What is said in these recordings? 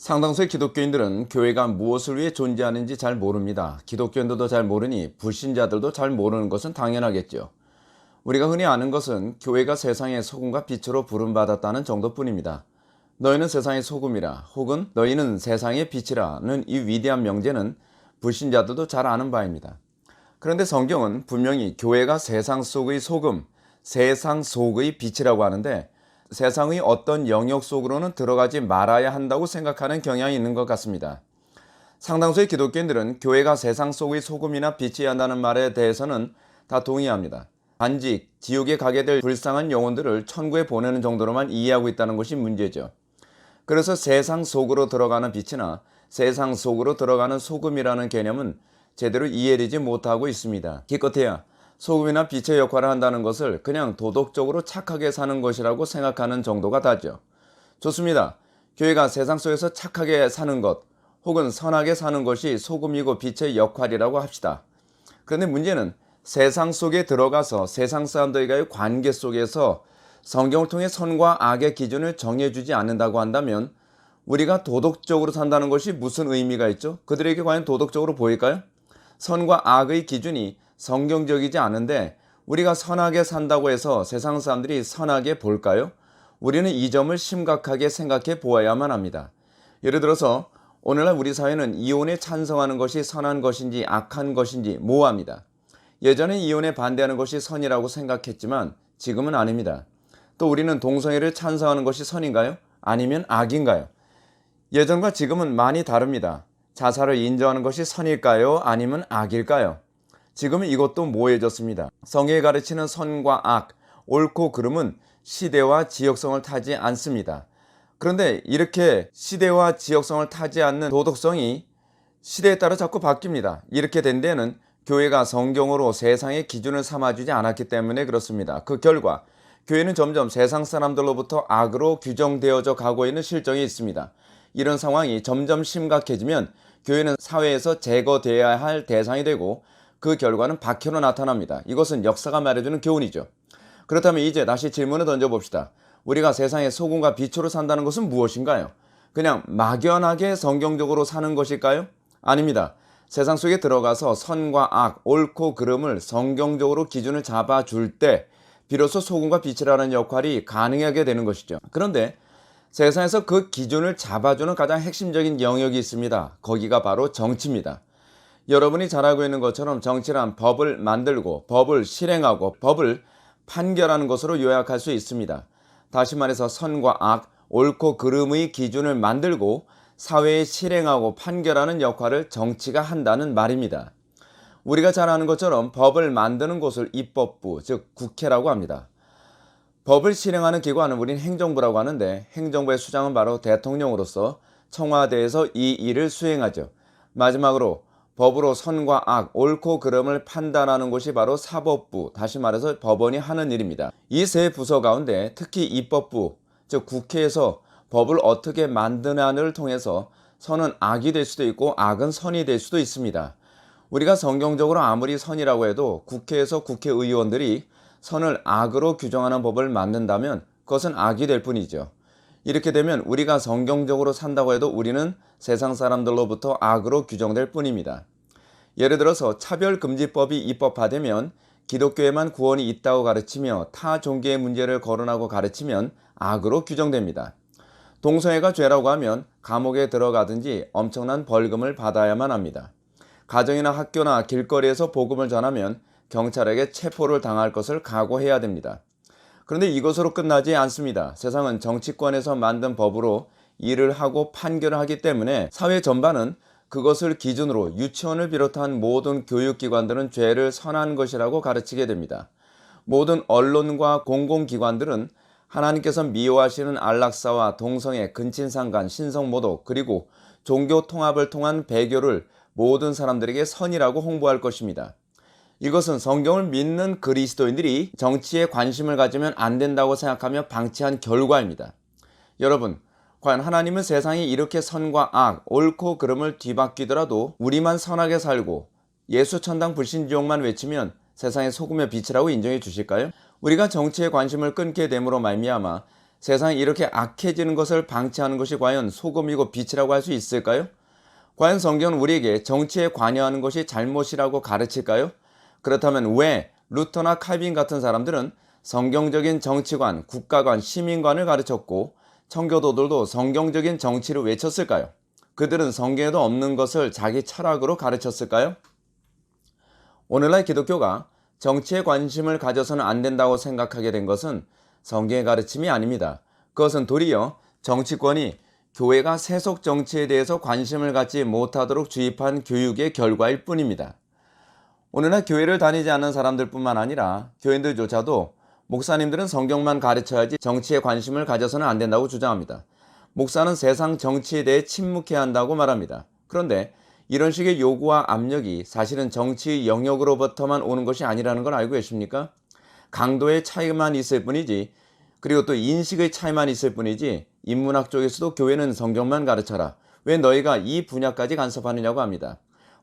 상당수의 기독교인들은 교회가 무엇을 위해 존재하는지 잘 모릅니다. 기독교인들도 잘 모르니 불신자들도 잘 모르는 것은 당연하겠죠. 우리가 흔히 아는 것은 교회가 세상의 소금과 빛으로 부름받았다는 정도뿐입니다. 너희는 세상의 소금이라 혹은 너희는 세상의 빛이라는 이 위대한 명제는 불신자들도 잘 아는 바입니다. 그런데 성경은 분명히 교회가 세상 속의 소금, 세상 속의 빛이라고 하는데 세상의 어떤 영역 속으로는 들어가지 말아야 한다고 생각하는 경향이 있는 것 같습니다. 상당수의 기독교인들은 교회가 세상 속의 소금이나 빛이어야 한다는 말에 대해서는 다 동의합니다. 단지 지옥에 가게 될 불쌍한 영혼들을 천국에 보내는 정도로만 이해하고 있다는 것이 문제죠. 그래서 세상 속으로 들어가는 빛이나 세상 속으로 들어가는 소금이라는 개념은 제대로 이해되지 못하고 있습니다. 기껏해야 소금이나 빛의 역할을 한다는 것을 그냥 도덕적으로 착하게 사는 것이라고 생각하는 정도가 다죠. 좋습니다. 교회가 세상 속에서 착하게 사는 것 혹은 선하게 사는 것이 소금이고 빛의 역할이라고 합시다. 그런데 문제는 세상 속에 들어가서 세상 사람들과의 관계 속에서 성경을 통해 선과 악의 기준을 정해주지 않는다고 한다면 우리가 도덕적으로 산다는 것이 무슨 의미가 있죠? 그들에게 과연 도덕적으로 보일까요? 선과 악의 기준이 성경적이지 않은데 우리가 선하게 산다고 해서 세상 사람들이 선하게 볼까요? 우리는 이 점을 심각하게 생각해 보아야만 합니다. 예를 들어서 오늘날 우리 사회는 이혼에 찬성하는 것이 선한 것인지 악한 것인지 모호합니다. 예전에 이혼에 반대하는 것이 선이라고 생각했지만 지금은 아닙니다. 또 우리는 동성애를 찬성하는 것이 선인가요? 아니면 악인가요? 예전과 지금은 많이 다릅니다. 자살을 인정하는 것이 선일까요? 아니면 악일까요? 지금은 이것도 모호해졌습니다. 성경이 가르치는 선과 악, 옳고 그름은 시대와 지역성을 타지 않습니다. 그런데 이렇게 시대와 지역성을 타지 않는 도덕성이 시대에 따라 자꾸 바뀝니다. 이렇게 된 데는 교회가 성경으로 세상의 기준을 삼아주지 않았기 때문에 그렇습니다. 그 결과 교회는 점점 세상 사람들로부터 악으로 규정되어져 가고 있는 실정이 있습니다. 이런 상황이 점점 심각해지면 교회는 사회에서 제거되어야 할 대상이 되고 그 결과는 박해로 나타납니다. 이것은 역사가 말해주는 교훈이죠. 그렇다면 이제 다시 질문을 던져봅시다. 우리가 세상의 소금과 빛으로 산다는 것은 무엇인가요? 그냥 막연하게 성경적으로 사는 것일까요? 아닙니다. 세상 속에 들어가서 선과 악, 옳고 그름을 성경적으로 기준을 잡아줄 때 비로소 소금과 빛이라는 역할이 가능하게 되는 것이죠. 그런데 세상에서 그 기준을 잡아주는 가장 핵심적인 영역이 있습니다. 거기가 바로 정치입니다. 여러분이 잘 알고 있는 것처럼 정치란 법을 만들고 법을 실행하고 법을 판결하는 것으로 요약할 수 있습니다. 다시 말해서 선과 악, 옳고 그름의 기준을 만들고 사회에 실행하고 판결하는 역할을 정치가 한다는 말입니다. 우리가 잘 아는 것처럼 법을 만드는 곳을 입법부, 즉 국회라고 합니다. 법을 실행하는 기관은 우린 행정부라고 하는데 행정부의 수장은 바로 대통령으로서 청와대에서 이 일을 수행하죠. 마지막으로 법으로 선과 악, 옳고 그름을 판단하는 곳이 바로 사법부, 다시 말해서 법원이 하는 일입니다. 이 세 부서 가운데 특히 입법부, 즉 국회에서 법을 어떻게 만드냐를 통해서 선은 악이 될 수도 있고 악은 선이 될 수도 있습니다. 우리가 성경적으로 아무리 선이라고 해도 국회에서 국회의원들이 선을 악으로 규정하는 법을 만든다면 그것은 악이 될 뿐이죠. 이렇게 되면 우리가 성경적으로 산다고 해도 우리는 세상 사람들로부터 악으로 규정될 뿐입니다. 예를 들어서 차별금지법이 입법화되면 기독교에만 구원이 있다고 가르치며 타 종교의 문제를 거론하고 가르치면 악으로 규정됩니다. 동성애가 죄라고 하면 감옥에 들어가든지 엄청난 벌금을 받아야만 합니다. 가정이나 학교나 길거리에서 복음을 전하면 경찰에게 체포를 당할 것을 각오해야 됩니다. 그런데 이것으로 끝나지 않습니다. 세상은 정치권에서 만든 법으로 일을 하고 판결을 하기 때문에 사회 전반은 그것을 기준으로 유치원을 비롯한 모든 교육기관들은 죄를 선한 것이라고 가르치게 됩니다. 모든 언론과 공공기관들은 하나님께서 미워하시는 안락사와 동성애, 근친상간, 신성모독 그리고 종교 통합을 통한 배교를 모든 사람들에게 선이라고 홍보할 것입니다. 이것은 성경을 믿는 그리스도인들이 정치에 관심을 가지면 안 된다고 생각하며 방치한 결과입니다. 여러분, 과연 하나님은 세상이 이렇게 선과 악, 옳고 그름을 뒤바뀌더라도 우리만 선하게 살고 예수 천당 불신지옥만 외치면 세상의 소금의 빛이라고 인정해 주실까요? 우리가 정치에 관심을 끊게 됨으로 말미암아 세상이 이렇게 악해지는 것을 방치하는 것이 과연 소금이고 빛이라고 할 수 있을까요? 과연 성경은 우리에게 정치에 관여하는 것이 잘못이라고 가르칠까요? 그렇다면 왜 루터나 칼빈 같은 사람들은 성경적인 정치관, 국가관, 시민관을 가르쳤고 청교도들도 성경적인 정치를 외쳤을까요? 그들은 성경에도 없는 것을 자기 철학으로 가르쳤을까요? 오늘날 기독교가 정치에 관심을 가져서는 안 된다고 생각하게 된 것은 성경의 가르침이 아닙니다. 그것은 도리어 정치권이 교회가 세속 정치에 대해서 관심을 갖지 못하도록 주입한 교육의 결과일 뿐입니다. 오늘날 교회를 다니지 않는 사람들뿐만 아니라 교인들조차도 목사님들은 성경만 가르쳐야지 정치에 관심을 가져서는 안 된다고 주장합니다. 목사는 세상 정치에 대해 침묵해야 한다고 말합니다. 그런데 이런 식의 요구와 압력이 사실은 정치 영역으로부터만 오는 것이 아니라는 걸 알고 계십니까? 강도의 차이만 있을 뿐이지 그리고 또 인식의 차이만 있을 뿐이지 인문학 쪽에서도 교회는 성경만 가르쳐라. 왜 너희가 이 분야까지 간섭하느냐고 합니다.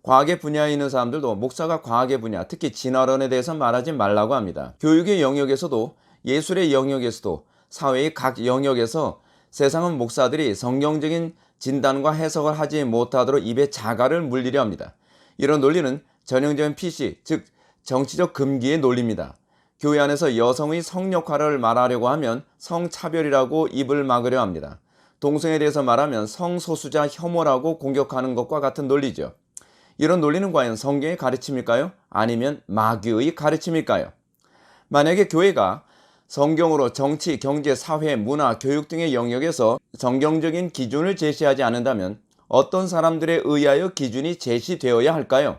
과학의 분야에 있는 사람들도 목사가 과학의 분야, 특히 진화론에 대해서 말하지 말라고 합니다. 교육의 영역에서도 예술의 영역에서도 사회의 각 영역에서 세상은 목사들이 성경적인 진단과 해석을 하지 못하도록 입에 자갈을 물리려 합니다. 이런 논리는 전형적인 PC, 즉 정치적 금기의 논리입니다. 교회 안에서 여성의 성역화를 말하려고 하면 성차별이라고 입을 막으려 합니다. 동성에 대해서 말하면 성소수자 혐오라고 공격하는 것과 같은 논리죠. 이런 논리는 과연 성경의 가르침일까요? 아니면 마귀의 가르침일까요? 만약에 교회가 성경으로 정치, 경제, 사회, 문화, 교육 등의 영역에서 성경적인 기준을 제시하지 않는다면 어떤 사람들에 의하여 기준이 제시되어야 할까요?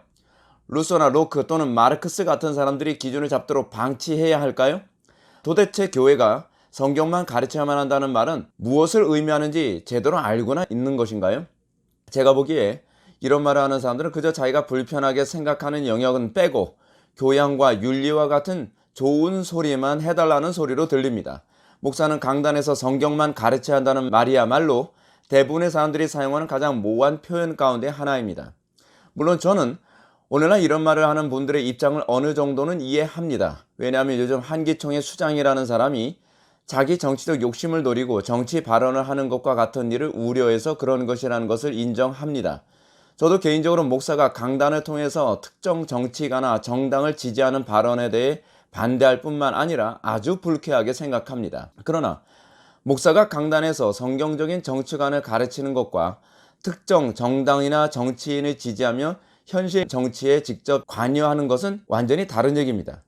루소나 로크 또는 마르크스 같은 사람들이 기준을 잡도록 방치해야 할까요? 도대체 교회가 성경만 가르쳐야만 한다는 말은 무엇을 의미하는지 제대로 알고나 있는 것인가요? 제가 보기에 이런 말을 하는 사람들은 그저 자기가 불편하게 생각하는 영역은 빼고 교양과 윤리와 같은 좋은 소리만 해달라는 소리로 들립니다. 목사는 강단에서 성경만 가르쳐야 한다는 말이야말로 대부분의 사람들이 사용하는 가장 모호한 표현 가운데 하나입니다. 물론 저는 오늘날 이런 말을 하는 분들의 입장을 어느 정도는 이해합니다. 왜냐하면 요즘 한기총의 수장이라는 사람이 자기 정치적 욕심을 노리고 정치 발언을 하는 것과 같은 일을 우려해서 그런 것이라는 것을 인정합니다. 저도 개인적으로 목사가 강단을 통해서 특정 정치가나 정당을 지지하는 발언에 대해 반대할 뿐만 아니라 아주 불쾌하게 생각합니다. 그러나 목사가 강단에서 성경적인 정치관을 가르치는 것과 특정 정당이나 정치인을 지지하며 현실 정치에 직접 관여하는 것은 완전히 다른 얘기입니다.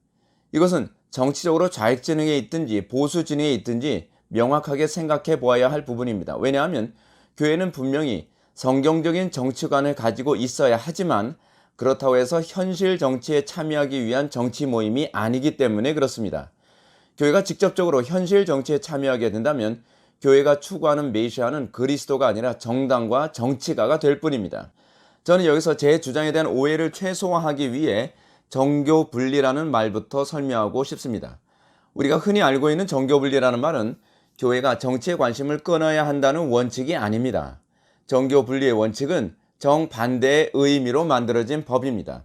이것은 정치적으로 좌익 진영에 있든지 보수 진영에 있든지 명확하게 생각해 보아야 할 부분입니다. 왜냐하면 교회는 분명히 성경적인 정치관을 가지고 있어야 하지만 그렇다고 해서 현실 정치에 참여하기 위한 정치 모임이 아니기 때문에 그렇습니다. 교회가 직접적으로 현실 정치에 참여하게 된다면 교회가 추구하는 메시아는 그리스도가 아니라 정당과 정치가가 될 뿐입니다. 저는 여기서 제 주장에 대한 오해를 최소화하기 위해 정교 분리라는 말부터 설명하고 싶습니다. 우리가 흔히 알고 있는 정교 분리라는 말은 교회가 정치에 관심을 끊어야 한다는 원칙이 아닙니다. 정교 분리의 원칙은 정반대의 의미로 만들어진 법입니다.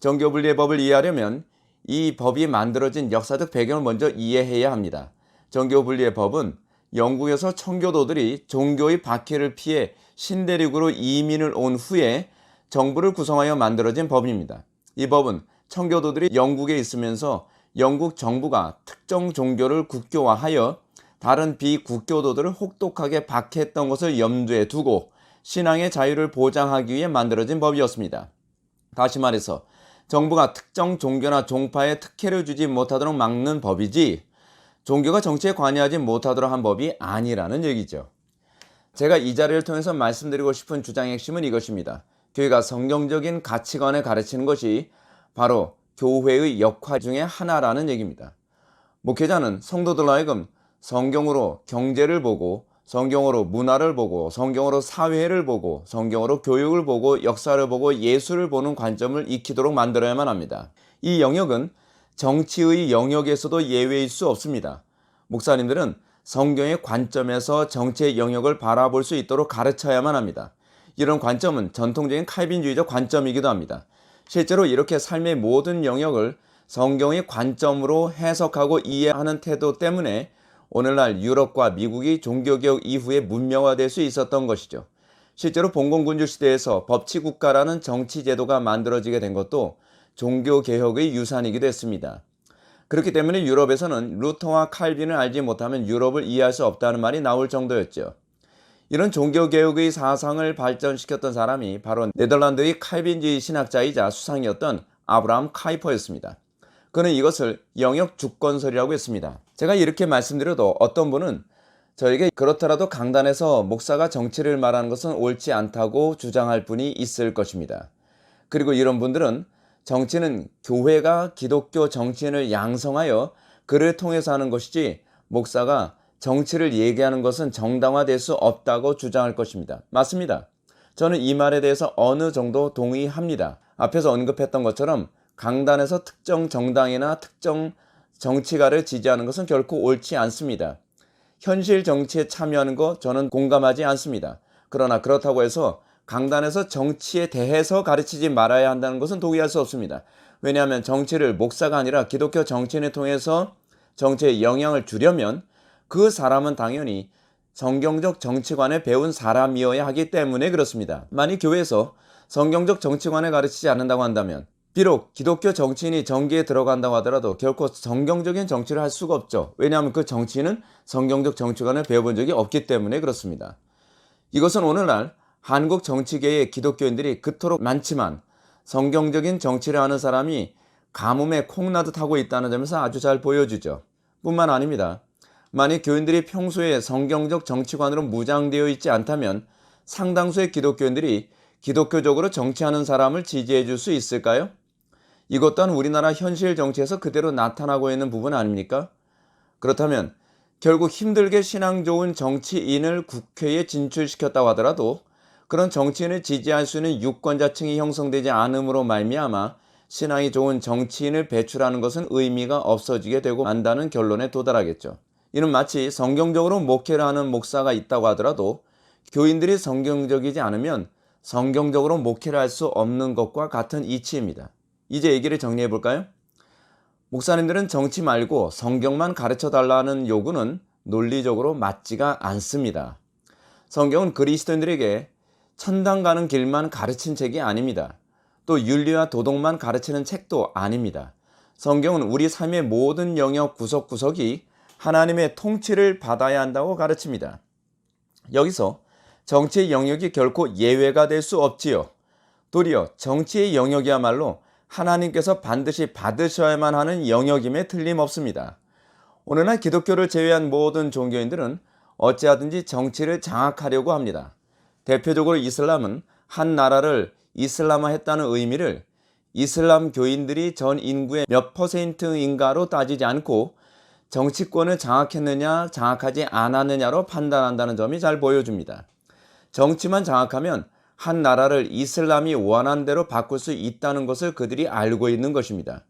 정교 분리의 법을 이해하려면 이 법이 만들어진 역사적 배경을 먼저 이해해야 합니다. 정교 분리의 법은 영국에서 청교도들이 종교의 박해를 피해 신대륙으로 이민을 온 후에 정부를 구성하여 만들어진 법입니다. 이 법은 청교도들이 영국에 있으면서 영국 정부가 특정 종교를 국교화하여 다른 비국교도들을 혹독하게 박해했던 것을 염두에 두고 신앙의 자유를 보장하기 위해 만들어진 법이었습니다. 다시 말해서 정부가 특정 종교나 종파에 특혜를 주지 못하도록 막는 법이지 종교가 정치에 관여하지 못하도록 한 법이 아니라는 얘기죠. 제가 이 자리를 통해서 말씀드리고 싶은 주장의 핵심은 이것입니다. 교회가 성경적인 가치관을 가르치는 것이 바로 교회의 역할 중의 하나라는 얘기입니다. 목회자는 성도들 하여금 성경으로 경제를 보고 성경으로 문화를 보고 성경으로 사회를 보고 성경으로 교육을 보고 역사를 보고 예술을 보는 관점을 익히도록 만들어야만 합니다. 이 영역은 정치의 영역에서도 예외일 수 없습니다. 목사님들은 성경의 관점에서 정치의 영역을 바라볼 수 있도록 가르쳐야만 합니다. 이런 관점은 전통적인 칼빈주의적 관점이기도 합니다. 실제로 이렇게 삶의 모든 영역을 성경의 관점으로 해석하고 이해하는 태도 때문에 오늘날 유럽과 미국이 종교개혁 이후에 문명화될 수 있었던 것이죠. 실제로 봉건군주 시대에서 법치국가라는 정치제도가 만들어지게 된 것도 종교개혁의 유산이기도 했습니다. 그렇기 때문에 유럽에서는 루터와 칼빈을 알지 못하면 유럽을 이해할 수 없다는 말이 나올 정도였죠. 이런 종교개혁의 사상을 발전시켰던 사람이 바로 네덜란드의 칼빈주의 신학자이자 수상이었던 아브라함 카이퍼였습니다. 그는 이것을 영역 주권설이라고 했습니다. 제가 이렇게 말씀드려도 어떤 분은 저에게 그렇더라도 강단에서 목사가 정치를 말하는 것은 옳지 않다고 주장할 분이 있을 것입니다. 그리고 이런 분들은 정치는 교회가 기독교 정치인을 양성하여 그를 통해서 하는 것이지 목사가 정치를 얘기하는 것은 정당화될 수 없다고 주장할 것입니다. 맞습니다. 저는 이 말에 대해서 어느 정도 동의합니다. 앞에서 언급했던 것처럼 강단에서 특정 정당이나 특정 정치가를 지지하는 것은 결코 옳지 않습니다. 현실 정치에 참여하는 거 저는 공감하지 않습니다. 그러나 그렇다고 해서 강단에서 정치에 대해서 가르치지 말아야 한다는 것은 동의할 수 없습니다. 왜냐하면 정치를 목사가 아니라 기독교 정치인을 통해서 정치에 영향을 주려면 그 사람은 당연히 성경적 정치관을 배운 사람이어야 하기 때문에 그렇습니다. 만약 교회에서 성경적 정치관을 가르치지 않는다고 한다면 비록 기독교 정치인이 정계에 들어간다고 하더라도 결코 성경적인 정치를 할 수가 없죠. 왜냐하면 그 정치인은 성경적 정치관을 배워본 적이 없기 때문에 그렇습니다. 이것은 오늘날 한국 정치계의 기독교인들이 그토록 많지만 성경적인 정치를 하는 사람이 가뭄에 콩나듯 하고 있다는 점에서 아주 잘 보여주죠. 뿐만 아닙니다. 만약 교인들이 평소에 성경적 정치관으로 무장되어 있지 않다면 상당수의 기독교인들이 기독교적으로 정치하는 사람을 지지해 줄 수 있을까요? 이것 또한 우리나라 현실 정치에서 그대로 나타나고 있는 부분 아닙니까? 그렇다면 결국 힘들게 신앙 좋은 정치인을 국회에 진출시켰다고 하더라도 그런 정치인을 지지할 수 있는 유권자층이 형성되지 않음으로 말미암아 신앙이 좋은 정치인을 배출하는 것은 의미가 없어지게 되고 만다는 결론에 도달하겠죠. 이는 마치 성경적으로 목회를 하는 목사가 있다고 하더라도 교인들이 성경적이지 않으면 성경적으로 목회를 할 수 없는 것과 같은 이치입니다. 이제 얘기를 정리해 볼까요? 목사님들은 정치 말고 성경만 가르쳐 달라는 요구는 논리적으로 맞지가 않습니다. 성경은 그리스도인들에게 천당 가는 길만 가르친 책이 아닙니다. 또 윤리와 도덕만 가르치는 책도 아닙니다. 성경은 우리 삶의 모든 영역 구석구석이 하나님의 통치를 받아야 한다고 가르칩니다. 여기서 정치의 영역이 결코 예외가 될 수 없지요. 도리어 정치의 영역이야말로 하나님께서 반드시 받으셔야만 하는 영역임에 틀림없습니다. 오늘날 기독교를 제외한 모든 종교인들은 어찌하든지 정치를 장악하려고 합니다. 대표적으로 이슬람은 한 나라를 이슬람화 했다는 의미를 이슬람 교인들이 전 인구의 몇 퍼센트인가로 따지지 않고 정치권을 장악했느냐, 장악하지 않았느냐로 판단한다는 점이 잘 보여줍니다. 정치만 장악하면 한 나라를 이슬람이 원한 대로 바꿀 수 있다는 것을 그들이 알고 있는 것입니다.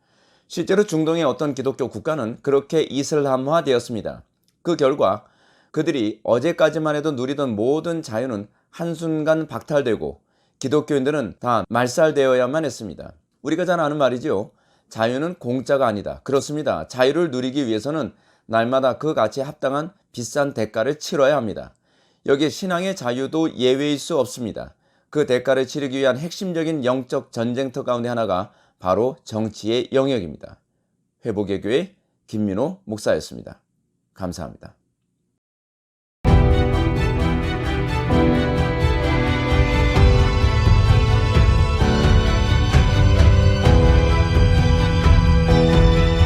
실제로 중동의 어떤 기독교 국가는 그렇게 이슬람화 되었습니다. 그 결과 그들이 어제까지만 해도 누리던 모든 자유는 한순간 박탈되고 기독교인들은 다 말살되어야만 했습니다. 우리가 잘 아는 말이지요. 자유는 공짜가 아니다. 그렇습니다. 자유를 누리기 위해서는 날마다 그 가치에 합당한 비싼 대가를 치러야 합니다. 여기에 신앙의 자유도 예외일 수 없습니다. 그 대가를 치르기 위한 핵심적인 영적 전쟁터 가운데 하나가 바로 정치의 영역입니다. 회복의 교회 김민호 목사였습니다. 감사합니다.